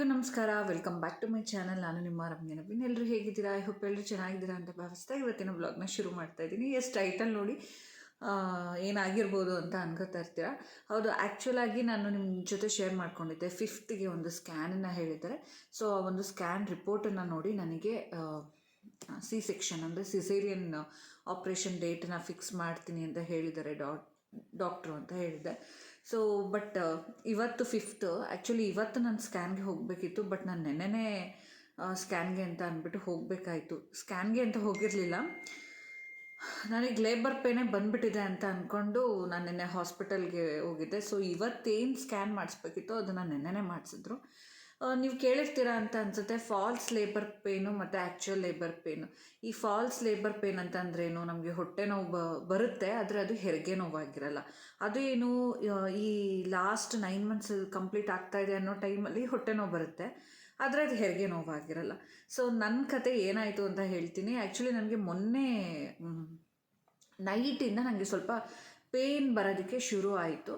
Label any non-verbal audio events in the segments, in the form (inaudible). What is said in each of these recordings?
ಎಲ್ಲರಿಗೂ ನಮಸ್ಕಾರ. Welcome back to my channel ನಾನು ನಿಮ್ಮ ರಮ್ಯ ನವೀನ್ ಎಲ್ಲರೂ ಹೇಗಿದ್ದೀರಾ? ಐ ಹೋಪ್ ಎಲ್ಲರೂ ಚೆನ್ನಾಗಿದ್ದೀರಾ ಅಂತ ಭಾವಿಸ್ತಾ ಇವತ್ತಿನ ಬ್ಲಾಗ್ನ ಶುರು ಮಾಡ್ತಾ ಇದ್ದೀನಿ. ಎಸ್ ಟೈಟಲ್ ನೋಡಿ ಏನಾಗಿರ್ಬೋದು ಅಂತ ಅನ್ಕೋತಾ ಇರ್ತೀರಾ? ಹೌದು ಆ್ಯಕ್ಚುಲಾಗಿ ನಾನು ನಿಮ್ಮ ಜೊತೆ ಶೇರ್ ಮಾಡ್ಕೊಂಡಿದ್ದೆ. ಫಿಫ್ತ್ಗೆ ಒಂದು ಸ್ಕ್ಯಾನನ್ನು ಹೇಳಿದ್ದಾರೆ. ಸೊ ಆ ಒಂದು ಸ್ಕ್ಯಾನ್ ರಿಪೋರ್ಟನ್ನು ನೋಡಿ ನನಗೆ ಸಿ ಸೆಕ್ಷನ್ ಅಂದರೆ ಸಿಸೇರಿಯನ್ ಆಪ್ರೇಷನ್ ಡೇಟನ್ನ ಫಿಕ್ಸ್ ಮಾಡ್ತೀನಿ ಅಂತ ಹೇಳಿದ್ದಾರೆ ಡಾಕ್ ಡಾಕ್ಟ್ರು ಅಂತ ಹೇಳಿದ್ದೆ. ಸೊ ಬಟ್ ಇವತ್ತು ಫಿಫ್ತ್ ಆ್ಯಕ್ಚುಲಿ ಇವತ್ತು ನಾನು ಸ್ಕ್ಯಾನ್ಗೆ ಹೋಗಬೇಕಿತ್ತು ಬಟ್ ನಾನು ನೆನ್ನೆನೇ ಸ್ಕ್ಯಾನ್ಗೆ ಅಂತ ಅಂದ್ಬಿಟ್ಟು ಹೋಗಬೇಕಾಯಿತು. ಸ್ಕ್ಯಾನ್ಗೆ ಅಂತ ಹೋಗಿರಲಿಲ್ಲ. ನನಗೆ ಲೇಬರ್ ಪೇನೇ ಬಂದ್ಬಿಟ್ಟಿದೆ ಅಂತ ಅಂದ್ಕೊಂಡು ನಾನು ನೆನ್ನೆ ಹಾಸ್ಪಿಟಲ್ಗೆ ಹೋಗಿದ್ದೆ. ಸೊ ಇವತ್ತೇನು ಸ್ಕ್ಯಾನ್ ಮಾಡಿಸ್ಬೇಕಿತ್ತು ಅದನ್ನು ನೆನ್ನೆನೇ ಮಾಡಿಸಿದ್ರು. ನೀವು ಕೇಳಿರ್ತೀರಾ ಅಂತ ಅನಿಸುತ್ತೆ ಫಾಲ್ಸ್ ಲೇಬರ್ ಪೇನು ಮತ್ತು ಆ್ಯಕ್ಚುಯಲ್ ಲೇಬರ್ ಪೇನು ಈ ಫಾಲ್ಸ್ ಲೇಬರ್ ಪೇನ್ ಅಂತ ಅಂದ್ರೇನು ನಮಗೆ ಹೊಟ್ಟೆ ನೋವು ಬ, ಬರುತ್ತೆ, ಆದರೆ ಅದು ಹೆರಿಗೆ ನೋವಾಗಿರಲ್ಲ. ಅದು ಏನು ಈ ಲಾಸ್ಟ್ ನೈನ್ ಮಂತ್ಸ್ ಕಂಪ್ಲೀಟ್ ಆಗ್ತಾ ಇದೆ ಅನ್ನೋ ಟೈಮಲ್ಲಿ ಹೊಟ್ಟೆ ನೋವು ಬರುತ್ತೆ, ಆದರೆ ಅದು ಹೆರಿಗೆ ನೋವಾಗಿರಲ್ಲ. ಸೊ ನನ್ನ ಕತೆ ಏನಾಯಿತು ಅಂತ ಹೇಳ್ತೀನಿ. ಆ್ಯಕ್ಚುಲಿ ನನಗೆ ಮೊನ್ನೆ ನೈಟಿಂದ ನನಗೆ ಸ್ವಲ್ಪ ಪೇನ್ ಬರೋದಕ್ಕೆ ಶುರು ಆಯಿತು.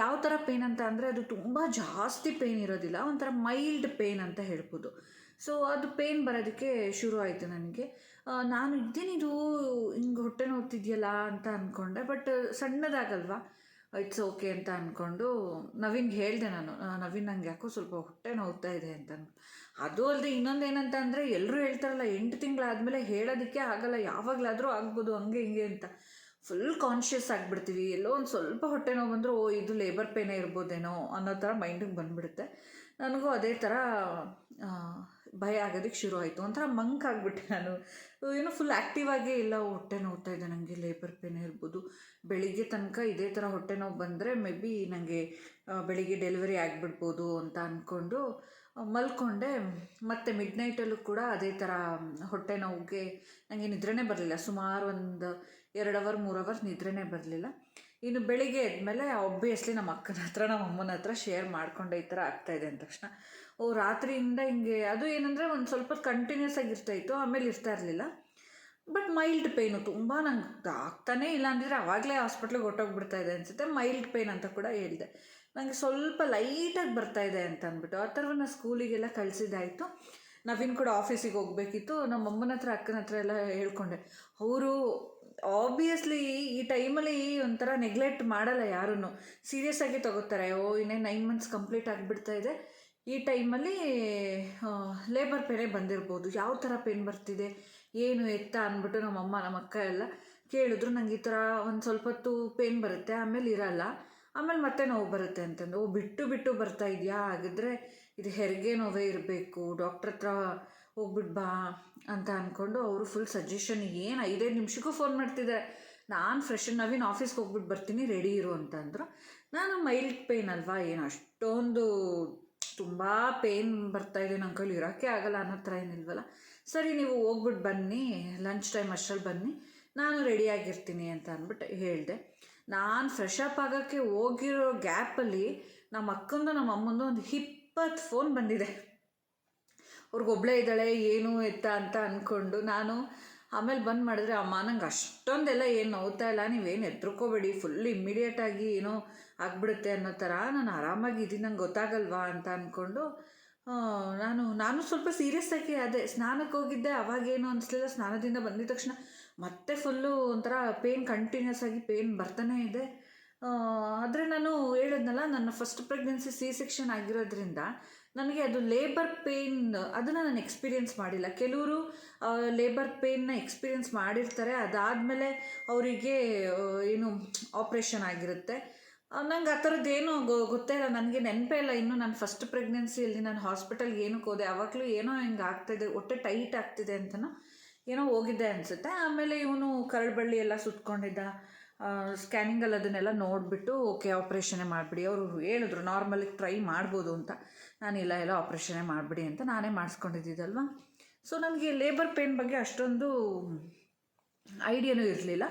ಯಾವ ಥರ ಪೇನ್ ಅಂತ ಅಂದರೆ ಅದು ತುಂಬ ಜಾಸ್ತಿ ಪೇನ್ ಇರೋದಿಲ್ಲ, ಒಂಥರ ಮೈಲ್ಡ್ ಪೇಯ್ನ್ ಅಂತ ಹೇಳ್ಬೋದು. ಸೊ ಅದು ಪೇನ್ ಬರೋದಕ್ಕೆ ಶುರು ಆಯಿತು ನನಗೆ. ನಾನು ಇದೇನಿದು ಹಿಂಗೆ ಹೊಟ್ಟೆ ನೋಡ್ತಿದ್ಯಲ್ಲ ಅಂತ ಅಂದ್ಕೊಂಡೆ ಬಟ್ ಸಣ್ಣದಾಗಲ್ವಾ? ಇಟ್ಸ್ ಓಕೆ ಅಂತ ಅಂದ್ಕೊಂಡು ನವೀನ್ಗೆ ಹೇಳಿದೆ ನಾನು ನವೀನ್ ನಂಗೆ ಯಾಕೋ ಸ್ವಲ್ಪ ಹೊಟ್ಟೆ ನೋವ್ತಾ ಇದೆ ಅಂತ ಅದು ಅಲ್ಲದೆ ಇನ್ನೊಂದು ಏನಂತ ಅಂದರೆ ಎಲ್ಲರೂ ಹೇಳ್ತಾರಲ್ಲ, ಎಂಟು ತಿಂಗಳಾದಮೇಲೆ ಹೇಳೋದಕ್ಕೆ ಆಗಲ್ಲ, ಯಾವಾಗಲಾದರೂ ಆಗ್ಬೋದು, ಹಂಗೆ ಹಿಂಗೆ ಅಂತ. Full conscious ಆಗಿಬಿಡ್ತೀವಿ. ಎಲ್ಲೋ ಒಂದು ಸ್ವಲ್ಪ ಹೊಟ್ಟೆ ನೋವು ಬಂದರೂ, ಓ, ಇದು ಲೇಬರ್ ಪೇನೇ ಇರ್ಬೋದೇನೋ ಅನ್ನೋ ಥರ ಮೈಂಡಿಗೆ ಬಂದುಬಿಡುತ್ತೆ. ನನಗೂ ಅದೇ ಥರ ಭಯ ಆಗೋದಕ್ಕೆ ಶುರು ಆಯಿತು. ಒಂಥರ ಮಂಕ್ ಆಗಿಬಿಟ್ಟೆ ನಾನು. ಏನೋ ಫುಲ್ ಆ್ಯಕ್ಟಿವ್ ಆಗೇ ಇಲ್ಲ ಹೊಟ್ಟೆ ನೋವ್ತಾ ಇದೆ ನನಗೆ ಲೇಬರ್ ಪೇನೇ ಇರ್ಬೋದು. ಬೆಳಿಗ್ಗೆ ತನಕ ಇದೇ ಥರ ಹೊಟ್ಟೆ ನೋವು ಬಂದರೆ ಮೇ ಬಿ ನನಗೆ ಬೆಳಿಗ್ಗೆ ಡೆಲಿವರಿ ಆಗಿಬಿಡ್ಬೋದು ಅಂತ ಅಂದ್ಕೊಂಡು ಮಲ್ಕೊಂಡೆ. ಮತ್ತು ಮಿಡ್ ನೈಟಲ್ಲೂ ಕೂಡ ಅದೇ ಥರ ಹೊಟ್ಟೆ ನೋವಿಗೆ ನನಗೆ ನಿದ್ರೆನೇ ಬರಲಿಲ್ಲ. ಸುಮಾರು ಒಂದು ಎರಡು ಅವರ್, ಮೂರು ಅವರ್ ನಿದ್ರೆನೇ ಬರಲಿಲ್ಲ. ಇನ್ನು ಬೆಳಿಗ್ಗೆ ಎದ್ಮೇಲೆ ಒಬ್ವಿಯಸ್ಲಿ ನಮ್ಮ ಅಕ್ಕನ ಹತ್ರ, ನಮ್ಮ ಅಮ್ಮನ ಹತ್ರ ಶೇರ್ ಮಾಡ್ಕೊಂಡೆ ಈ ಥರ ಆಗ್ತಾಯಿದೆ ಅಂದ ತಕ್ಷಣ. ಓ, ರಾತ್ರಿಯಿಂದ ಹಿಂಗೆ, ಅದು ಏನಂದರೆ ಒಂದು ಸ್ವಲ್ಪ ಕಂಟಿನ್ಯೂಸ್ ಇರ್ತಾಯಿತ್ತು ಆಮೇಲೆ ಇರ್ತಾ ಇರಲಿಲ್ಲ. ಬಟ್ ಮೈಲ್ಡ್ ಪೇಯ್ನು ತುಂಬ ನಂಗೆ ಆಗ್ತಾನೆ ಇಲ್ಲ ಅಂದರೆ ಆವಾಗಲೇ ಹಾಸ್ಪಿಟ್ಲಿಗೆ ಹೊಟ್ಟೋಗ್ಬಿಡ್ತಾ ಇದೆ ಅನಿಸುತ್ತೆ. ಮೈಲ್ಡ್ ಪೇಯ್ನ್ ಅಂತ ಕೂಡ ಹೇಳಿದೆ. ನನಗೆ ಸ್ವಲ್ಪ ಲೈಟಾಗಿ ಬರ್ತಾ ಇದೆ ಅಂತ ಅಂದ್ಬಿಟ್ಟು, ಆ ಥರ ನಾನು ಸ್ಕೂಲಿಗೆಲ್ಲ ಕಳಿಸಿದ್ದಾಯಿತು. ನವೀನ್ ಕೂಡ ಆಫೀಸಿಗೆ ಹೋಗಬೇಕಿತ್ತು. ನಮ್ಮ ಅಮ್ಮನ ಹತ್ರ, ಅಕ್ಕನ ಹತ್ರ ಎಲ್ಲ ಹೇಳ್ಕೊಂಡೆ. ಅವರು ಆಬ್ವಿಯಸ್ಲಿ ಈ ಟೈಮಲ್ಲಿ ಒಂಥರ ನೆಗ್ಲೆಕ್ಟ್ ಮಾಡಲ್ಲ ಯಾರೂ ಸೀರಿಯಸ್ ಆಗಿ ತಗೋತಾರೆ, ಓ, ಇನ್ನೇ ನೈನ್ ಮಂತ್ಸ್ ಕಂಪ್ಲೀಟ್ ಆಗಿಬಿಡ್ತಾ ಇದೆ. ಈ ಟೈಮಲ್ಲಿ ಲೇಬರ್ ಪೇನೆ ಬಂದಿರ್ಬೋದು. ಯಾವ ಥರ ಪೇನ್ ಬರ್ತಿದೆ, ಏನು ಎತ್ತ ಅಂದ್ಬಿಟ್ಟು ನಮ್ಮಮ್ಮ ನಮ್ಮ ಅಕ್ಕ ಎಲ್ಲ ಕೇಳಿದ್ರು, ನಂಗೆ ಈ ಥರ ಒಂದು ಸ್ವಲ್ಪ ಹೊತ್ತು ಪೇನ್ ಬರುತ್ತೆ, ಆಮೇಲೆ ಇರಲ್ಲ. ಆಮೇಲೆ ಮತ್ತೆ ನೋವು ಬರುತ್ತೆ ಅಂತಂದು ಓ, ಬಿಟ್ಟು ಬಿಟ್ಟು ಬರ್ತಾ ಇದೆಯಾ? ಹಾಗಿದ್ರೆ ಇದು ಹೆರಿಗೆ ನೋವೇ ಇರಬೇಕು. ಡಾಕ್ಟ್ರ್ ಹತ್ರ ಹೋಗ್ಬಿಟ್ಟು ಬಾ ಅಂತ ಅಂದ್ಕೊಂಡು ಅವರು ಫುಲ್ ಸಜೆಷನ್ ಏನು ಐದೈದು ನಿಮಿಷಕ್ಕೂ ಫೋನ್ ಮಾಡ್ತಿದ್ದಾರೆ. ನಾನು ಫ್ರೆಶ್ ನವೀನ್ ಆಫೀಸ್ಗೆ ಹೋಗ್ಬಿಟ್ಟು ಬರ್ತೀನಿ ರೆಡಿ ಇರು ಅಂತ ಅಂದರು. ನಾನು ಮೈಲ್ಡ್ ಪೇನ್ ಅಲ್ವಾ, ಏನು ಅಷ್ಟೊಂದು ತುಂಬ ಬರ್ತಾ ಇದೆ ನನ್ನ ಕೈಲಿ, ಇರೋಕ್ಕೆ ಆಗಲ್ಲ ಅನ್ನೋ ಥರ ಏನಿಲ್ವಲ್ಲ ಸರಿ, ನೀವು ಹೋಗ್ಬಿಟ್ಟು ಬನ್ನಿ ಲಂಚ್ ಟೈಮ್ ಅಷ್ಟರಲ್ಲಿ ಬನ್ನಿ, ನಾನು ರೆಡಿಯಾಗಿರ್ತೀನಿ ಅಂತ ಅಂದ್ಬಿಟ್ಟು ಹೇಳಿದೆ. ನಾನು ಫ್ರೆಶ್ ಅಪ್ ಆಗೋಕ್ಕೆ ಹೋಗಿರೋ ಗ್ಯಾಪಲ್ಲಿ ನಮ್ಮ ಅಕ್ಕಂದು ನಮ್ಮ ಅಮ್ಮಂದು ಒಂದು ಇಪ್ಪತ್ತು ಫೋನ್ ಬಂದಿದೆ. ಅವ್ರಿಗೊಬ್ಳೇ ಇದ್ದಾಳೆ, ಏನು ಎತ್ತ ಅಂತ ಅಂದ್ಕೊಂಡು ನಾನು ಆಮೇಲೆ ಬಂದು ಮಾಡಿದ್ರೆ, ಅಮ್ಮ, ನಂಗೆ ಅಷ್ಟೊಂದೆಲ್ಲ ಏನು ನೋವ್ತಾ ಇಲ್ಲ, ನೀವೇನು ಎದ್ರುಕೋಬೇಡಿ ಫುಲ್ ಇಮ್ಮಿಡಿಯೇಟಾಗಿ ಏನೋ ಆಗ್ಬಿಡುತ್ತೆ ಅನ್ನೋ ಥರ ನಾನು ಆರಾಮಾಗಿ ಇದ್ದೀನಿ ನಂಗೆ ಗೊತ್ತಾಗಲ್ವಾ ಅಂತ ಅಂದ್ಕೊಂಡು ನಾನು ನಾನು ಸ್ವಲ್ಪ ಸೀರಿಯಸ್ ಆಗಿ ಅದೇ ಸ್ನಾನಕ್ಕೆ ಹೋಗಿದ್ದೆ ಅವಾಗೇನು ಅನಿಸ್ಲಿಲ್ಲ, ಸ್ನಾನದಿಂದ ಬಂದಿದ ತಕ್ಷಣ ಮತ್ತೆ ಫುಲ್ಲು ಒಂಥರ ಪೇನ್ ಕಂಟಿನ್ಯೂಸ್ ಆಗಿ ಪೇನ್ ಬರ್ತಾನೇ ಇದೆ. ಆದರೆ ನಾನು ಹೇಳಿದ್ನಲ್ಲ, ನನ್ನ ಫಸ್ಟ್ ಪ್ರೆಗ್ನೆನ್ಸಿ ಸಿ ಸೆಕ್ಷನ್ ಆಗಿರೋದ್ರಿಂದ ನನಗೆ ಅದು ಲೇಬರ್ ಪೇನ್ ಅದನ್ನು ನಾನು ಎಕ್ಸ್ಪೀರಿಯೆನ್ಸ್ ಮಾಡಿಲ್ಲ. ಕೆಲವರು ಲೇಬರ್ ಪೇನ್ನ ಎಕ್ಸ್ಪೀರಿಯೆನ್ಸ್ ಮಾಡಿರ್ತಾರೆ, ಅದಾದಮೇಲೆ ಅವರಿಗೆ ಏನು ಆಪ್ರೇಷನ್ ಆಗಿರುತ್ತೆ. ನಂಗೆ ಆ ಥರದ್ದು ಏನೂ ಗೊತ್ತೇ ಇಲ್ಲ, ನನಗೆ ನೆನಪೇ ಇಲ್ಲ. ಇನ್ನು ನಾನು ಫಸ್ಟ್ ಪ್ರೆಗ್ನೆನ್ಸಿಯಲ್ಲಿ ನಾನು ಹಾಸ್ಪಿಟಲ್ಗೆ ಏನಕ್ಕೆ ಹೋದೆ, ಅವಾಗಲೂ ಏನೋ ಹಿಂಗೆ ಆಗ್ತಾಯಿದೆ ಹೊಟ್ಟೆ ಟೈಟ್ ಆಗ್ತಿದೆ ಅಂತನೋ ಏನೋ ಹೋಗಿದ್ದೆ ಅನಿಸುತ್ತೆ. ಆಮೇಲೆ ಇವನು ಕರಳ್ಬಳ್ಳಿ ಎಲ್ಲ ಸುತ್ಕೊಂಡಿದ್ದ. ಸ್ಕ್ಯಾನಿಂಗಲ್ಲಿ ಅದನ್ನೆಲ್ಲ ನೋಡಿಬಿಟ್ಟು, ಓಕೆ ಆಪ್ರೇಷನ್ನೇ ಮಾಡಿಬಿಡಿ. ಅವರು ಹೇಳಿದ್ರು ನಾರ್ಮಲಿಗೆ ಟ್ರೈ ಮಾಡ್ಬೋದು ಅಂತ. ನಾನು, ಇಲ್ಲ ಎಲ್ಲ ಆಪ್ರೇಷನ್ನೇ ಮಾಡಿಬಿಡಿ ಅಂತ ನಾನೇ ಮಾಡಿಸ್ಕೊಂಡಿದ್ದಿದ್ದಲ್ವ? ಸೊ ನನಗೆ ಲೇಬರ್ ಪೇನ್ ಬಗ್ಗೆ ಅಷ್ಟೊಂದು ಐಡಿಯಾನೂ ಇರಲಿಲ್ಲ.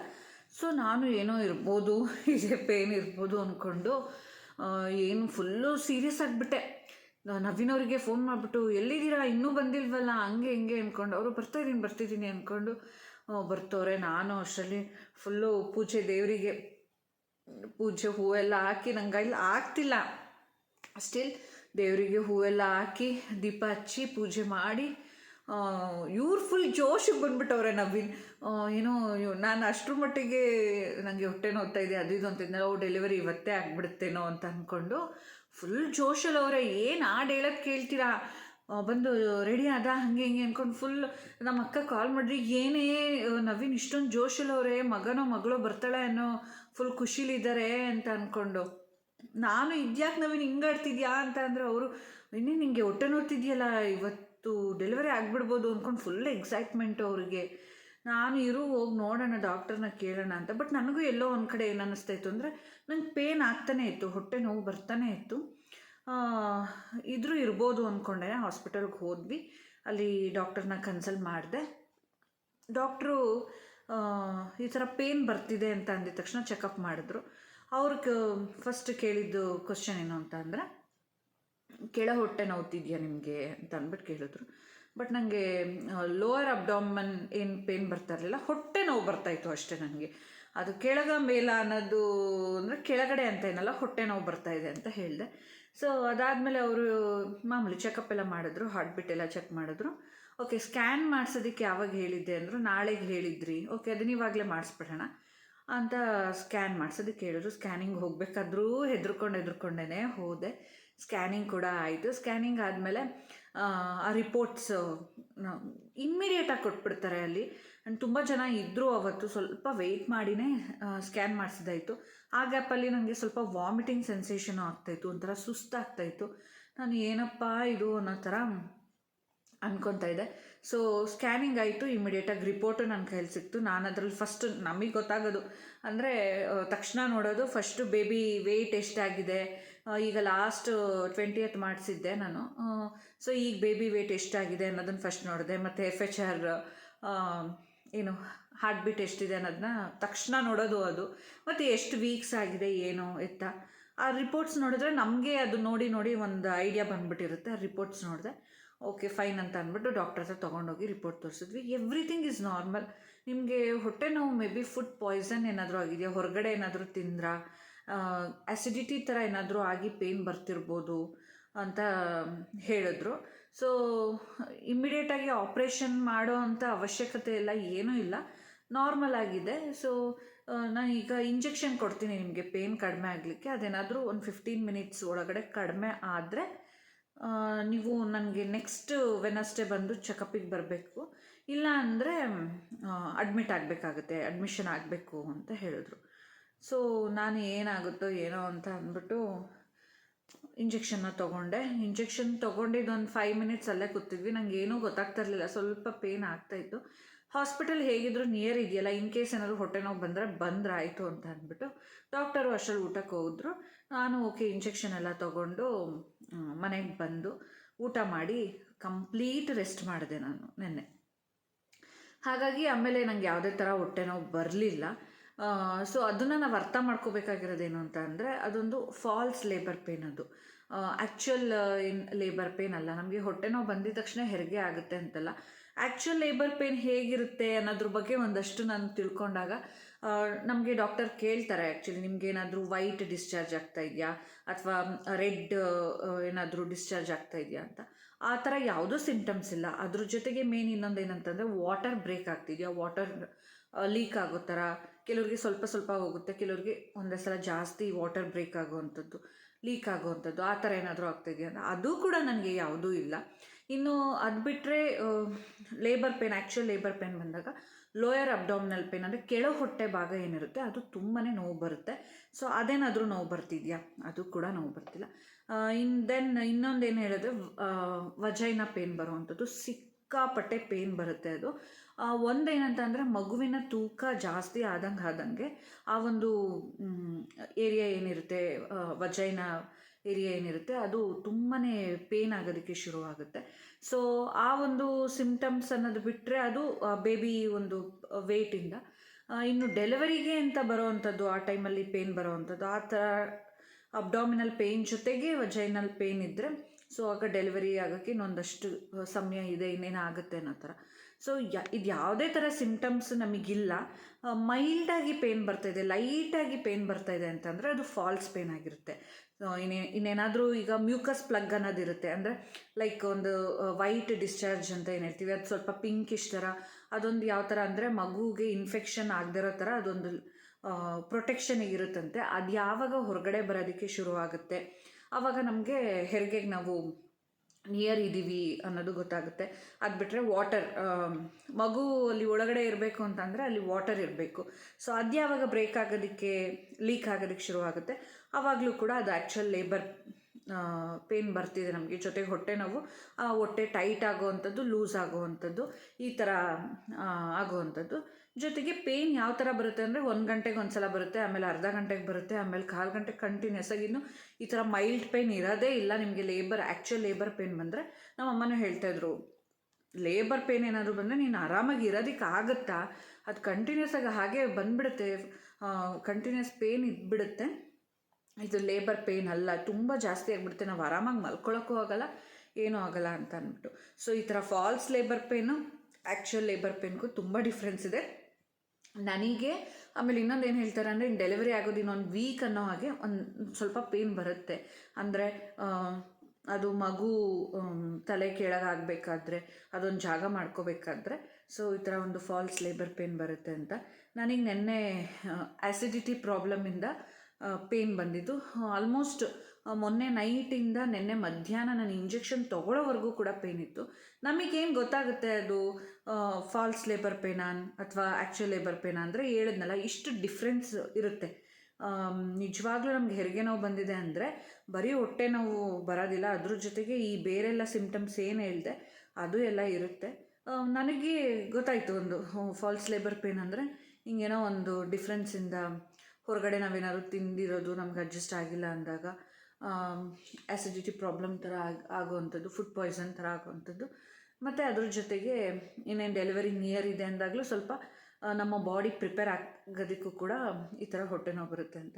ಸೊ ನಾನು ಏನೋ ಇರ್ಬೋದು, (laughs) ಇದೇ ಪೇನ್ ಇರ್ಬೋದು ಅಂದ್ಕೊಂಡು ಏನು ಫುಲ್ಲು ಸೀರಿಯಸ್ ಆಗಿಬಿಟ್ಟೆ. ನವೀನ್ ಅವರಿಗೆ ಫೋನ್ ಮಾಡಿಬಿಟ್ಟು, ಎಲ್ಲಿದ್ದೀರಾ? ಇನ್ನೂ ಬಂದಿಲ್ವಲ್ಲ? ಹಂಗೆ, ಹಿಂಗೆ ಅಂದ್ಕೊಂಡು ಅವರು ಬರ್ತಾಯಿದ್ದೀನಿ ಬರ್ತಿದ್ದೀನಿ ಅಂದ್ಕೊಂಡು ಬರ್ತವ್ರೆ, ನಾನು ಅಷ್ಟರಲ್ಲಿ ಫುಲ್ಲು ಪೂಜೆ ದೇವರಿಗೆ, ಪೂಜೆ ಹೂವೆಲ್ಲ ಹಾಕಿ ನಂಗೆ ಇಲ್ಲಿ, ಆಗ್ತಿಲ್ಲ. ಸ್ಟಿಲ್ ದೇವರಿಗೆ ಹೂವೆಲ್ಲ ಹಾಕಿ ದೀಪ ಹಚ್ಚಿ ಪೂಜೆ ಮಾಡಿ ಇವ್ರು ಫುಲ್ ಜೋಶಿಗೆ ಬಂದ್ಬಿಟ್ಟವ್ರೆ ನವೀನ್. ಏನು ನಾನು ಅಷ್ಟ್ರ ಮಟ್ಟಿಗೆ ನನಗೆ ಹೊಟ್ಟೆ ನೋತಾ ಇದೆ, ಅದು ಇದು ಅಂತಿದ್ದೆ ಓ ಡೆಲಿವರಿ ಇವತ್ತೇ ಆಗ್ಬಿಡುತ್ತೇನೋ ಅಂತ ಅಂದ್ಕೊಂಡು ಫುಲ್ ಜೋಶಲ್ಲಿ ಅವರೇ, ಏನು ಹಾಡು ಹೇಳೋದು ಕೇಳ್ತೀರಾ? ಬಂದು ರೆಡಿ ಆದ ಹಾಗೆ ಹಿಂಗೆ ಅಂದ್ಕೊಂಡು ಫುಲ್ ನಮ್ಮ ಅಕ್ಕ ಕಾಲ್ ಮಾಡ್ರಿ. ಏನೇ ನವೀನ್ ಇಷ್ಟೊಂದು ಜೋಶಲ್ಲಿ ಅವರೇ, ಮಗನೋ, ಮಗಳೋ ಬರ್ತಾಳೆ ಅನ್ನೋ ಫುಲ್ ಖುಷಿಲಿದ್ದಾರೆ ಅಂತ ಅಂದ್ಕೊಂಡು ನಾನು ಇದ್ಯಾಕೆ ನವೀನ್ ಹಿಂಗಾಡ್ತಿದ್ಯಾ ಅಂತ ಅಂದರೆ ಅವರು ಇನ್ನೇ ನಿಂಗೆ ಹೊಟ್ಟೆ ನೋಡ್ತಿದ್ಯಲ್ಲ ಇವತ್ತು ಡೆಲಿವರಿ ಆಗಿಬಿಡ್ಬೋದು ಅಂದ್ಕೊಂಡು ಫುಲ್ ಎಕ್ಸೈಟ್ಮೆಂಟು ಅವ್ರಿಗೆ. ನಾನು ಇರು, ಹೋಗಿ ನೋಡೋಣ ಡಾಕ್ಟರ್ನ ಕೇಳೋಣ ಅಂತ. ಬಟ್ ನನಗೂ ಎಲ್ಲೋ ಒಂದು ಕಡೆ ಏನು ಅನ್ನಿಸ್ತಾ ಇತ್ತು ಅಂದರೆ ನಂಗೆ ಪೇನ್ ಆಗ್ತಾನೆ ಇತ್ತು, ಹೊಟ್ಟೆ ನೋವು ಬರ್ತಾನೆ ಇತ್ತು. ಇದ್ರೂ ಇರ್ಬೋದು ಅಂದ್ಕೊಂಡೆ ಹಾಸ್ಪಿಟಲ್ಗೆ ಹೋದ್ವಿ. ಅಲ್ಲಿ ಡಾಕ್ಟರ್ನ ಕನ್ಸಲ್ಟ್ ಮಾಡಿದೆ. ಡಾಕ್ಟ್ರು ಈ ಥರ ಪೇನ್ ಬರ್ತಿದೆ ಅಂತ ಅಂದಿದ ತಕ್ಷಣ ಚೆಕಪ್ ಮಾಡಿದ್ರು. ಅವ್ರಿಗೆ ಫಸ್ಟ್ ಕೇಳಿದ್ದು ಕ್ವಶನ್ ಏನು ಅಂತ ಅಂದರೆ, ಕೆಳ ಹೊಟ್ಟೆ ನೋವುತ್ತಿದೆಯಾ ನಿಮಗೆ? ಅಂತ ಅಂದ್ಬಿಟ್ಟು ಕೇಳಿದ್ರು. ಬಟ್ ನನಗೆ ಲೋವರ್ ಅಬ್ಡಾಮನ್ ಏನು ಪೇನ್ ಬರ್ತಾ ಇರಲಿಲ್ಲ, ಹೊಟ್ಟೆ ನೋವು ಬರ್ತಾಯಿತ್ತು ಅಷ್ಟೇ ನನಗೆ ಅದು ಕೆಳಗ ಮೇಲ ಅನ್ನೋದು ಅಂದರೆ ಕೆಳಗಡೆ ಅಂತ ಏನಲ್ಲ, ಹೊಟ್ಟೆ ನೋವು ಬರ್ತಾ ಇದೆ ಅಂತ ಹೇಳಿದೆ. ಸೊ ಅದಾದಮೇಲೆ ಅವರು ಮಾಮೂಲಿ ಚೆಕಪ್ ಎಲ್ಲ ಮಾಡಿದ್ರು ಹಾರ್ಟ್ ಬಿಟ್ ಎಲ್ಲ ಚೆಕ್ ಮಾಡಿದ್ರು. ಓಕೆ ಸ್ಕ್ಯಾನ್ ಮಾಡಿಸೋದಕ್ಕೆ ಯಾವಾಗ ಹೇಳಿದ್ದೆ ಅಂದರು, ನಾಳೆಗೆ ಹೇಳಿದ್ರಿ. ಓಕೆ ಅದನ್ನ ಇವಾಗಲೇ ಮಾಡಿಸ್ಬಿಡೋಣ ಅಂತ ಸ್ಕ್ಯಾನ್ ಮಾಡಿಸೋದಕ್ಕೆ ಹೇಳಿದ್ರು. ಸ್ಕ್ಯಾನಿಂಗ್ ಹೋಗಬೇಕಾದ್ರೂ ಹೆದರ್ಕೊಂಡು ಹೆದರ್ಕೊಂಡೇ ಹೋದೆ. ಸ್ಕ್ಯಾನಿಂಗ್ ಕೂಡ ಆಯಿತು. ಸ್ಕ್ಯಾನಿಂಗ್ ಆದಮೇಲೆ, ಆ ರಿಪೋರ್ಟ್ಸ್ ಇಮ್ಮಿಡಿಯೇಟಾಗಿ ಕೊಟ್ಬಿಡ್ತಾರೆ ಅಲ್ಲಿ. ಆ್ಯಂಡ್ ತುಂಬ ಜನ ಇದ್ದರು ಅವತ್ತು, ಸ್ವಲ್ಪ ವೆಯ್ಟ್ ಮಾಡಿನೇ ಸ್ಕ್ಯಾನ್ ಮಾಡಿಸಿದಾಯಿತು ಆ ಗ್ಯಾಪಲ್ಲಿ ನನಗೆ ಸ್ವಲ್ಪ ವಾಮಿಟಿಂಗ್ ಸೆನ್ಸೇಷನು ಆಗ್ತಾಯಿತ್ತು ಒಂಥರ ಸುಸ್ತಾಗ್ತಾಯಿತ್ತು ನಾನು ಏನಪ್ಪ ಇದು ಅನ್ನೋ ಥರ ಅನ್ಕೊತಾ ಇದ್ದೆ. ಸೊ ಸ್ಕ್ಯಾನಿಂಗ್ ಆಯಿತು ಇಮಿಡಿಯೇಟಾಗಿ ರಿಪೋರ್ಟು ನನ್ನ ಕೈಯಲ್ಲಿ ಸಿಕ್ತು. ನಾನು ಅದರಲ್ಲಿ ಫಸ್ಟ್ ನಮಗೆ ಗೊತ್ತಾಗೋದು. ಅಂದರೆ ತಕ್ಷಣ ನೋಡೋದು ಫಸ್ಟು ಬೇಬಿ ವೆಯ್ಟ್ ಎಷ್ಟಾಗಿದೆ? ಈಗ ಲಾಸ್ಟ್ ಟ್ವೆಂಟಿಯತ್ ಮಾಡಿಸಿದ್ದೆ ನಾನು. ಸೊ ಈಗ ಬೇಬಿ ವೆಯ್ಟ್ ಎಷ್ಟಾಗಿದೆ ಅನ್ನೋದನ್ನು ಫಸ್ಟ್ ನೋಡಿದೆ. ಮತ್ತು ಎಫ್ ಎಚ್ ಆರ್ ಏನು ಹಾರ್ಟ್ ಬೀಟ್ ಎಷ್ಟಿದೆ ಅನ್ನೋದನ್ನ ತಕ್ಷಣ ನೋಡೋದು ಅದು. ಮತ್ತು ಎಷ್ಟು ವೀಕ್ಸ್ ಆಗಿದೆ, ಏನು ಎತ್ತ ಆ ರಿಪೋರ್ಟ್ಸ್ ನೋಡಿದ್ರೆ ನಮಗೆ ಅದು ನೋಡಿ ನೋಡಿ ಒಂದು ಐಡಿಯಾ ಬಂದ್ಬಿಟ್ಟಿರುತ್ತೆ, ಆ ರಿಪೋರ್ಟ್ಸ್ ನೋಡಿದೆ. ಓಕೆ ಫೈನ್ ಅಂತ ಅಂದ್ಬಿಟ್ಟು ಡಾಕ್ಟರ್ ಹತ್ರ ತೊಗೊಂಡೋಗಿ ರಿಪೋರ್ಟ್ ತೋರಿಸಿದ್ವಿ. ಎವ್ರಿಥಿಂಗ್ ಇಸ್ ನಾರ್ಮಲ್ ನಿಮಗೆ ಹೊಟ್ಟೆ ನೋವು ಮೇ ಬಿ ಫುಡ್ ಪಾಯ್ಸನ್ ಏನಾದರೂ ಆಗಿದೆಯಾ? ಹೊರಗಡೆ ಏನಾದರೂ ತಿಂದ್ರಾ? ಆ್ಯಸಿಡಿಟಿ ಥರ ಏನಾದರೂ ಆಗಿ ಪೇಯ್ನ್ ಬರ್ತಿರ್ಬೋದು? ಅಂತ ಹೇಳಿದ್ರು. ಸೊ ಇಮ್ಮಿಡಿಯೇಟಾಗಿ ಆಪ್ರೇಷನ್ ಮಾಡೋ ಅಂಥ ಅವಶ್ಯಕತೆ ಇಲ್ಲ ಏನೂ ಇಲ್ಲ. ನಾರ್ಮಲ್ ಆಗಿದೆ. ಸೊ ನಾನು ಈಗ ಇಂಜೆಕ್ಷನ್ ಕೊಡ್ತೀನಿ ನಿಮಗೆ ಪೇನ್ ಕಡಿಮೆ ಆಗಲಿಕ್ಕೆ. ಅದೇನಾದರೂ ಒಂದು ಫಿಫ್ಟೀನ್ ಮಿನಿಟ್ಸ್ ಒಳಗಡೆ ಕಡಿಮೆ ಆದರೆ ನೀವು ನನಗೆ ನೆಕ್ಸ್ಟ್ ವೆನಸ್ಡೇ ಬಂದು ಚೆಕಪಿಗೆ ಬರಬೇಕು. ಇಲ್ಲ ಅಂದರೆ ಅಡ್ಮಿಟ್ ಆಗಬೇಕಾಗುತ್ತೆ ಅಡ್ಮಿಷನ್ ಆಗಬೇಕು ಅಂತ ಹೇಳಿದ್ರು. ಸೊ ನಾನು ಏನಾಗುತ್ತೋ ಏನೋ ಅಂತ ಅಂದ್ಬಿಟ್ಟು ಇಂಜೆಕ್ಷನ್ನ ತೊಗೊಂಡೆ. ಇಂಜೆಕ್ಷನ್ ತೊಗೊಂಡಿದ್ದು ಒಂದು ಫೈವ್ ಮಿನಿಟ್ಸ್ ಅಲ್ಲೇ ಕೂತಿದ್ವಿ. ನಂಗೆ ಏನೂ ಗೊತ್ತಾಗ್ತಾ ಇರಲಿಲ್ಲ. ಸ್ವಲ್ಪ ಪೇನ್ ಆಗ್ತಾಯಿತ್ತು ಹಾಸ್ಪಿಟಲ್ ಹೇಗಿದ್ರು ನಿಯರ್ ಇದೆಯಲ್ಲ ಇನ್ ಕೇಸ್ ಏನಾದ್ರು ಹೊಟ್ಟೆ ನೋವು ಬಂದರೆ ಬಂದ್ರೆ ಆಯಿತು ಅಂತ ಅಂದ್ಬಿಟ್ಟು ಡಾಕ್ಟರು ಅಷ್ಟರಲ್ಲಿ ಊಟಕ್ಕೆ ಹೋದ್ರು. ನಾನು ಓಕೆ ಇಂಜೆಕ್ಷನ್ ಎಲ್ಲ ತೊಗೊಂಡು ಮನೆಗೆ ಬಂದು ಊಟ ಮಾಡಿ ಕಂಪ್ಲೀಟ್ ರೆಸ್ಟ್ ಮಾಡಿದೆ ನಾನು ನೆನ್ನೆ. ಹಾಗಾಗಿ ಆಮೇಲೆ ನಂಗೆ ಯಾವುದೇ ಥರ ಹೊಟ್ಟೆ ನೋವು ಬರಲಿಲ್ಲ. ಸೊ ಅದನ್ನು ನಾವು ಅರ್ಥ ಮಾಡ್ಕೋಬೇಕಾಗಿರೋದೇನು ಅಂತ ಅಂದರೆ ಅದೊಂದು ಫಾಲ್ಸ್ ಲೇಬರ್ ಪೇನ್ ಅದು. ಆ್ಯಕ್ಚುಯಲ್ ಇನ್ ಲೇಬರ್ ಪೇನ್ ಅಲ್ಲ. ನಮಗೆ ಹೊಟ್ಟೆ ನೋವು ಬಂದಿದ ತಕ್ಷಣ ಹೆರಿಗೆ ಆಗುತ್ತೆ ಅಂತಲ್ಲ. ಆ್ಯಕ್ಚುಯಲ್ ಲೇಬರ್ ಪೇನ್ ಹೇಗಿರುತ್ತೆ ಅನ್ನೋದ್ರ ಬಗ್ಗೆ ಒಂದಷ್ಟು ನಾನು ತಿಳ್ಕೊಂಡಾಗ ನಮಗೆ ಡಾಕ್ಟರ್ ಕೇಳ್ತಾರೆ ಆ್ಯಕ್ಚುಲಿ ನಿಮ್ಗೆ ಏನಾದರೂ ವೈಟ್ ಡಿಸ್ಚಾರ್ಜ್ ಆಗ್ತಾ ಇದೆಯಾ? ಅಥವಾ ರೆಡ್ ಏನಾದರೂ ಡಿಸ್ಚಾರ್ಜ್ ಆಗ್ತಾ ಇದೆಯಾ ಅಂತ. ಆ ಥರ ಯಾವುದೂ ಸಿಂಟಮ್ಸ್ ಇಲ್ಲ. ಅದ್ರ ಜೊತೆಗೆ ಮೇನ್ ಇನ್ನೊಂದು ಏನಂತಂದರೆ ವಾಟರ್ ಬ್ರೇಕ್ ಆಗ್ತಿದೆಯಾ? ವಾಟರ್ ಲೀಕ್ ಆಗೋ ಥರ. ಕೆಲವ್ರಿಗೆ ಸ್ವಲ್ಪ ಸ್ವಲ್ಪ ಹೋಗುತ್ತೆ, ಕೆಲವ್ರಿಗೆ ಒಂದೇ ಸಲ ಜಾಸ್ತಿ ವಾಟರ್ ಬ್ರೇಕ್ ಆಗುವಂಥದ್ದು ಲೀಕ್ ಆಗುವಂಥದ್ದು, ಆ ಥರ ಏನಾದರೂ ಆಗ್ತಿದೆಯಾ? ಅಂತ ಅದು ಕೂಡ ನನಗೆ ಯಾವುದೂ ಇಲ್ಲ. ಇನ್ನು ಅದು ಬಿಟ್ಟರೆ labour pain actual labour pain ಬಂದಾಗ ಲೋಯರ್ ಅಬ್ಡಾಮಿನಲ್ ಪೇನ್ ಅಂದರೆ ಕೆಳ ಹೊಟ್ಟೆ ಭಾಗ ಏನಿರುತ್ತೆ ಅದು ತುಂಬಾ ನೋವು ಬರುತ್ತೆ. ಸೊ ಅದೇನಾದರೂ ನೋವು ಬರ್ತಿದೆಯಾ? ಅದು ಕೂಡ ನೋವು ಬರ್ತಿಲ್ಲ. ಇನ್ ದೆನ್ ಇನ್ನೊಂದು ಏನು ಹೇಳಿದ್ರೆ ವಜೈನ ಪೇನ್ ಬರುವಂಥದ್ದು, ಸಿಕ್ಕಾಪಟ್ಟೆ ಪೇನ್ ಬರುತ್ತೆ ಅದು. ಒಂದೇನಂತ ಅಂದರೆ ಮಗುವಿನ ತೂಕ ಜಾಸ್ತಿ ಆದಂಗೆ ಆದಂಗೆ ಆ ಒಂದು ಏರಿಯಾ ಏನಿರುತ್ತೆ ವಜೈನ ಏರಿಯಾ ಏನಿರುತ್ತೆ ಅದು ತುಂಬಾ ಪೇನ್ ಆಗೋದಕ್ಕೆ ಶುರುವಾಗುತ್ತೆ. ಸೊ ಆ ಒಂದು ಸಿಮ್ಟಮ್ಸ್ ಅನ್ನೋದು ಬಿಟ್ಟರೆ ಅದು ಬೇಬಿ ಒಂದು ವೇಟಿಂದ ಇನ್ನು ಡೆಲಿವರಿಗೆ ಅಂತ ಬರೋವಂಥದ್ದು, ಆ ಟೈಮಲ್ಲಿ ಪೇನ್ ಬರೋವಂಥದ್ದು, ಆ ಥರ ಅಬ್ಡಾಮಿನಲ್ ಪೇಯ್ನ್ ಜೊತೆಗೆ ವಜೈನಲ್ ಪೇಯ್ನ್ ಇದ್ದರೆ ಸೊ ಆಗ ಡೆಲಿವರಿ ಆಗೋಕ್ಕೆ ಇನ್ನೊಂದಷ್ಟು ಸಮಯ ಇದೆ, ಇನ್ನೇನು ಆಗುತ್ತೆ ಅನ್ನೋ ಥರ ಸೊ ಇದು ಯಾವುದೇ ಥರ ಸಿಮ್ಟಮ್ಸ್ ನಮಗಿಲ್ಲ. ಮೈಲ್ಡಾಗಿ ಪೇನ್ ಬರ್ತಾಯಿದೆ ಲೈಟಾಗಿ ಪೇನ್ ಬರ್ತಾಯಿದೆ ಅಂತಂದರೆ ಅದು ಫಾಲ್ಸ್ ಪೇನ್ ಆಗಿರುತ್ತೆ. ಇನ್ನೇ, ಇನ್ನೇನಾದರೂ ಈಗ ಮ್ಯೂಕಸ್ ಪ್ಲಗ್ ಅನ್ನೋದಿರುತ್ತೆ ಅಂದರೆ ಲೈಕ್ ಒಂದು ವೈಟ್ ಡಿಸ್ಚಾರ್ಜ್ ಅಂತ ಏನು ಹೇಳ್ತೀವಿ, ಅದು ಸ್ವಲ್ಪ ಪಿಂಕಿಶ್ ಥರ ಅದೊಂದು ಯಾವ ಥರ ಅಂದರೆ, ಮಗುಗೆ ಇನ್ಫೆಕ್ಷನ್ ಆಗದಿರೋ ಥರ ಅದೊಂದು ಪ್ರೊಟೆಕ್ಷನ್ ಇರುತ್ತಂತೆ. ಅದು ಯಾವಾಗ ಹೊರಗಡೆ ಬರೋದಕ್ಕೆ ಶುರು ಆಗುತ್ತೆ ಆವಾಗ ನಮಗೆ ಹೆರಿಗೆಗೆ ನಾವು ನಿಯರ್ ಇದ್ದೀವಿ ಅನ್ನೋದು ಗೊತ್ತಾಗುತ್ತೆ. ಅದು ಬಿಟ್ಟರೆ ವಾಟರ್ ಮಗು ಅಲ್ಲಿ ಒಳಗಡೆ ಇರಬೇಕು ಅಂತಂದರೆ ಅಲ್ಲಿ ವಾಟರ್ ಇರಬೇಕು. ಸೊ ಅದು ಯಾವಾಗ ಬ್ರೇಕ್ ಆಗೋದಕ್ಕೆ ಲೀಕ್ ಆಗೋದಕ್ಕೆ ಶುರು ಆಗುತ್ತೆ ಆವಾಗಲೂ ಕೂಡ ಅದು ಆ್ಯಕ್ಚುಲ್ ಲೇಬರ್ ಪೇನ್ ಬರ್ತಿದೆ ನಮಗೆ. ಜೊತೆಗೆ ಹೊಟ್ಟೆ ನೋವು, ಆ, ಹೊಟ್ಟೆ ಟೈಟ್ ಆಗುವಂಥದ್ದು ಲೂಸ್ ಆಗುವಂಥದ್ದು, ಈ ಥರ ಆಗುವಂಥದ್ದು. ಜೊತೆಗೆ ಪೇಯ್ನ್ ಯಾವ ಥರ ಬರುತ್ತೆ ಅಂದರೆ ಒಂದು ಗಂಟೆಗೆ ಒಂದು ಸಲ ಬರುತ್ತೆ, ಆಮೇಲೆ ಅರ್ಧ ಗಂಟೆಗೆ ಬರುತ್ತೆ, ಆಮೇಲೆ ಕಾಲು ಗಂಟೆಗೆ ಕಂಟಿನ್ಯೂಸ್ ಆಗಿ ಇನ್ನು ಈ ಥರ ಮೈಲ್ಡ್ ಪೇನ್ ಇರೋದೇ ಇಲ್ಲ ನಿಮಗೆ ಲೇಬರ್ ಆ್ಯಕ್ಚುಲ್ ಲೇಬರ್ ಪೇನ್ ಬಂದರೆ. ನಮ್ಮ ಅಮ್ಮನೂ ಹೇಳ್ತಾಯಿದ್ರು ಲೇಬರ್ ಪೇನ್ ಏನಾದರೂ ಬಂದರೆ ನೀನು ಆರಾಮಾಗಿ ಇರೋದಕ್ಕೆ ಆಗುತ್ತಾ? ಅದು ಕಂಟಿನ್ಯೂಸ್ ಆಗಿ ಹಾಗೆ ಬಂದುಬಿಡುತ್ತೆ ಕಂಟಿನ್ಯೂಸ್ ಪೇನ್ ಇದ್ಬಿಡುತ್ತೆ ಇದು ಲೇಬರ್ ಪೇನ್ ಅಲ್ಲ, ತುಂಬ ಜಾಸ್ತಿ ಆಗಿಬಿಡುತ್ತೆ, ನಾವು ಆರಾಮಾಗಿ ಮಲ್ಕೊಳ್ಳೋಕ್ಕೂ ಆಗಲ್ಲ, ಏನೂ ಆಗಲ್ಲ ಅಂತ ಅಂದ್ಬಿಟ್ಟು. ಸೊ ಈ ಥರ false labour pain actual labour ಪೇನ್ಗೂ ತುಂಬ ಡಿಫ್ರೆನ್ಸ್ ಇದೆ. ನನಗೆ, ಆಮೇಲೆ ಇನ್ನೊಂದು ಏನು ಹೇಳ್ತಾರೆ ಅಂದರೆ ಡೆಲಿವರಿ ಆಗೋದು ಇನ್ನೊಂದು ವೀಕ್ ಅನ್ನೋ ಹಾಗೆ ಒಂದು ಸ್ವಲ್ಪ ಪೇನ್ ಬರುತ್ತೆ. ಅಂದರೆ ಅದು ಮಗು ತಲೆ ಕೆಳಗಾಗಬೇಕಾದ್ರೆ, ಅದೊಂದು ಜಾಗ ಮಾಡ್ಕೋಬೇಕಾದ್ರೆ ಸೊ ಈ ಥರ ಒಂದು ಫಾಲ್ಸ್ ಲೇಬರ್ ಪೇನ್ ಬರುತ್ತೆ ಅಂತ. ನನಗೆ ನೆನ್ನೆ ಆ್ಯಸಿಡಿಟಿ ಪ್ರಾಬ್ಲಮಿಂದ ಪೇನ್ ಬಂದಿದ್ದು. ಆಲ್ಮೋಸ್ಟ್ ಮೊನ್ನೆ ನೈಟಿಂದ ನಿನ್ನೆ ಮಧ್ಯಾಹ್ನ ನಾನು ಇಂಜೆಕ್ಷನ್ ತೊಗೊಳ್ಳೋವರೆಗೂ ಕೂಡ ಪೇನ್ ಇತ್ತು. ನಮಗೇನು ಗೊತ್ತಾಗುತ್ತೆ ಅದು? ಫಾಲ್ಸ್ ಲೇಬರ್ ಪೇನಾ ಅಥವಾ ಆ್ಯಕ್ಚುಲ್ ಲೇಬರ್ ಪೇನಾ ಅಂದರೆ ಹೇಳಿದ್ನಲ್ಲ, ಇಷ್ಟು ಡಿಫ್ರೆನ್ಸ್ ಇರುತ್ತೆ. ನಿಜವಾಗ್ಲೂ ನಮ್ಗೆ ಹೆರಿಗೆ ನೋವು ಬಂದಿದೆ ಅಂದರೆ ಬರೀ ಹೊಟ್ಟೆ ನೋವು ಬರೋದಿಲ್ಲ. ಅದ್ರ ಜೊತೆಗೆ ಈ ಬೇರೆಲ್ಲ ಸಿಮ್ಟಮ್ಸ್ ಏನು ಹೇಳಿದೆ, ಅದು ಎಲ್ಲ ಇರುತ್ತೆ. ನನಗೆ ಗೊತ್ತಾಯಿತು ಒಂದು ಫಾಲ್ಸ್ ಲೇಬರ್ ಪೇನ್ ಅಂದರೆ ಹಿಂಗೇನೋ ಒಂದು ಡಿಫ್ರೆನ್ಸಿಂದ ಹೊರಗಡೆ ನಾವೇನಾದ್ರು ತಿಂದಿರೋದು ನಮ್ಗೆ ಅಡ್ಜಸ್ಟ್ ಆಗಿಲ್ಲ ಅಂದಾಗ ಆ್ಯಸಿಡಿಟಿ ಪ್ರಾಬ್ಲಮ್ ಥರ ಆಗ, ಆಗುವಂಥದ್ದು ಫುಡ್ ಪಾಯ್ಸನ್ ಥರ ಆಗುವಂಥದ್ದು. ಮತ್ತು ಅದ್ರ ಜೊತೆಗೆ ಇನ್ನೇನು ಡೆಲಿವರಿ ನಿಯರ್ ಇದೆ ಅಂದಾಗಲೂ ಸ್ವಲ್ಪ ನಮ್ಮ ಬಾಡಿ ಪ್ರಿಪೇರ್ ಆಗೋದಕ್ಕೂ ಕೂಡ ಈ ಥರ ಹೊಟ್ಟೆ ನೋವು ಬರುತ್ತೆ ಅಂತ.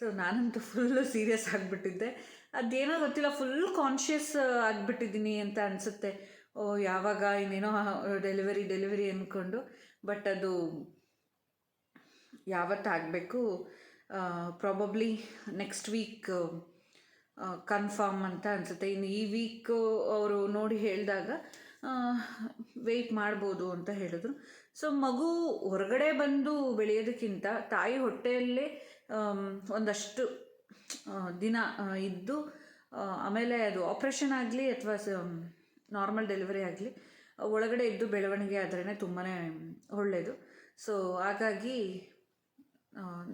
ಸೊ ನಾನಂತೂ ಫುಲ್ಲು ಸೀರಿಯಸ್ ಆಗಿಬಿಟ್ಟಿದ್ದೆ. ಅದೇನೋ ಗೊತ್ತಿಲ್ಲ ಫುಲ್ ಕಾನ್ಷಿಯಸ್ ಆಗಿಬಿಟ್ಟಿದ್ದೀನಿ ಅಂತ ಅನಿಸುತ್ತೆ. ಓ, ಯಾವಾಗ ಇನ್ನೇನೋ ಡೆಲಿವರಿ ಡೆಲಿವರಿ ಅಂದ್ಕೊಂಡು ಬಟ್ ಅದು ಯಾವತ್ತಾಗಬೇಕು ಪ್ರಾಬಬ್ಲಿ ನೆಕ್ಸ್ಟ್ ವೀಕ್ ಕನ್ಫರ್ಮ್ ಅಂತ ಅನಿಸುತ್ತೆ. ಇನ್ನು ಈ ವೀಕ್ ಅವರು ನೋಡಿ ಹೇಳಿದಾಗ ವೆಯ್ಟ್ ಮಾಡ್ಬೋದು ಅಂತ ಹೇಳಿದ್ರು. ಸೊ ಮಗು ಹೊರಗಡೆ ಬಂದು ಬೆಳೆಯೋದಕ್ಕಿಂತ ತಾಯಿ ಹೊಟ್ಟೆಯಲ್ಲೇ ಒಂದಷ್ಟು ದಿನ ಇದ್ದು ಆಮೇಲೆ ಅದು ಆಪ್ರೇಷನ್ ಆಗಲಿ ಅಥವಾ ನಾರ್ಮಲ್ ಡೆಲಿವರಿ ಆಗಲಿ, ಒಳಗಡೆ ಇದ್ದು ಬೆಳವಣಿಗೆ ಆದ್ರೇ ತುಂಬಾ ಒಳ್ಳೆಯದು ಸೊ ಹಾಗಾಗಿ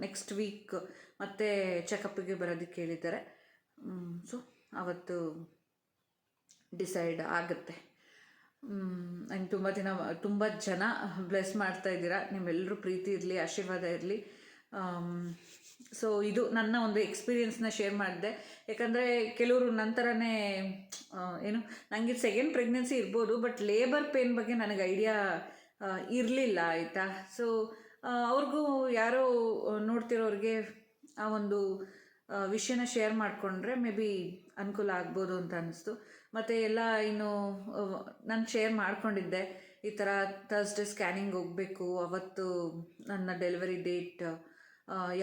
ನೆಕ್ಸ್ಟ್ ವೀಕ್ ಮತ್ತೆ ಚೆಕಪ್ಪಿಗೆ ಬರೋದಕ್ಕೆ ಹೇಳಿದ್ದಾರೆ ಸೊ ಅವತ್ತು ಡಿಸೈಡ್ ಆಗುತ್ತೆ. ಆ್ಯಂಡ್ ತುಂಬ ದಿನ, ತುಂಬ ಜನ ಬ್ಲೆಸ್ ಮಾಡ್ತಾ ಇದ್ದೀರಾ. ನಿಮ್ಮೆಲ್ಲರೂ ಪ್ರೀತಿ ಇರಲಿ, ಆಶೀರ್ವಾದ ಇರಲಿ. ಸೊ ಇದು ನನ್ನ ಒಂದು ಎಕ್ಸ್ಪೀರಿಯನ್ಸ್ನ ಶೇರ್ ಮಾಡಿದೆ. ಯಾಕಂದರೆ ಕೆಲವರು ನಂತರನೇ ಏನು ನನಗೆ ಸೆಕೆಂಡ್ ಪ್ರೆಗ್ನೆನ್ಸಿ ಇರ್ಬೋದು ಬಟ್ ಲೇಬರ್ ಪೇನ್ ಬಗ್ಗೆ ನನಗೆ ಐಡಿಯಾ ಇರಲಿಲ್ಲ, ಆಯಿತಾ? ಸೊ ಅವ್ರಿಗೂ ಯಾರೋ ನೋಡ್ತಿರೋರಿಗೆ ಆ ಒಂದು ವಿಷಯನ ಶೇರ್ ಮಾಡಿಕೊಂಡ್ರೆ ಮೇ ಬಿ ಅನುಕೂಲ ಆಗ್ಬೋದು ಅಂತ ಅನ್ನಿಸ್ತು ಮತ್ತು ಎಲ್ಲ ಇನ್ನು ನಾನು ಶೇರ್ ಮಾಡಿಕೊಂಡಿದ್ದೆ. ಈ ಥರ ಥರ್ಸ್ಡೇ ಸ್ಕ್ಯಾನಿಂಗ್ ಹೋಗಬೇಕು. ಅವತ್ತು ನನ್ನ ಡೆಲಿವರಿ ಡೇಟ್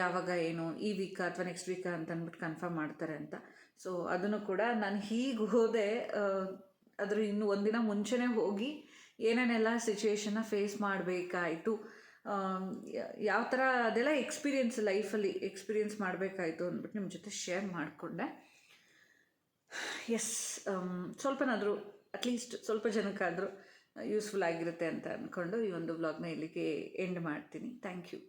ಯಾವಾಗ ಏನು, ಈ ವೀಕ ಅಥವಾ ನೆಕ್ಸ್ಟ್ ವೀಕ ಅಂತ ಅಂದ್ಬಿಟ್ಟು ಕನ್ಫರ್ಮ್ ಮಾಡ್ತಾರೆ ಅಂತ. ಸೊ ಅದನ್ನು ಕೂಡ ನಾನು ಹೀಗೆ ಹೋದೆ ಅದ್ರ ಇನ್ನು ಒಂದಿನ ಮುಂಚೆನೇ ಹೋಗಿ ಏನೇನೆಲ್ಲ ಸಿಚುವೇಶನ್ನ ಫೇಸ್ ಮಾಡಬೇಕಾಯಿತು. ಯಾವ ಥರ ಅದೆಲ್ಲ ಎಕ್ಸ್ಪೀರಿಯೆನ್ಸ್ ಲೈಫಲ್ಲಿ ಎಕ್ಸ್ಪೀರಿಯೆನ್ಸ್ ಮಾಡಬೇಕಾಯಿತು ಅಂದ್ಬಿಟ್ಟು ನಿಮ್ಮ ಜೊತೆ ಶೇರ್ ಮಾಡಿಕೊಂಡೆ. ಎಸ್ ಸ್ವಲ್ಪನಾದರೂ ಅಟ್ಲೀಸ್ಟ್ ಸ್ವಲ್ಪ ಜನಕ್ಕಾದರೂ ಯೂಸ್ಫುಲ್ ಆಗಿರುತ್ತೆ ಅಂತ ಅಂದ್ಕೊಂಡು ಈ ಒಂದು ವ್ಲಾಗ್ನ ಇಲ್ಲಿಗೆ ಎಂಡ್ ಮಾಡ್ತೀನಿ. Thank you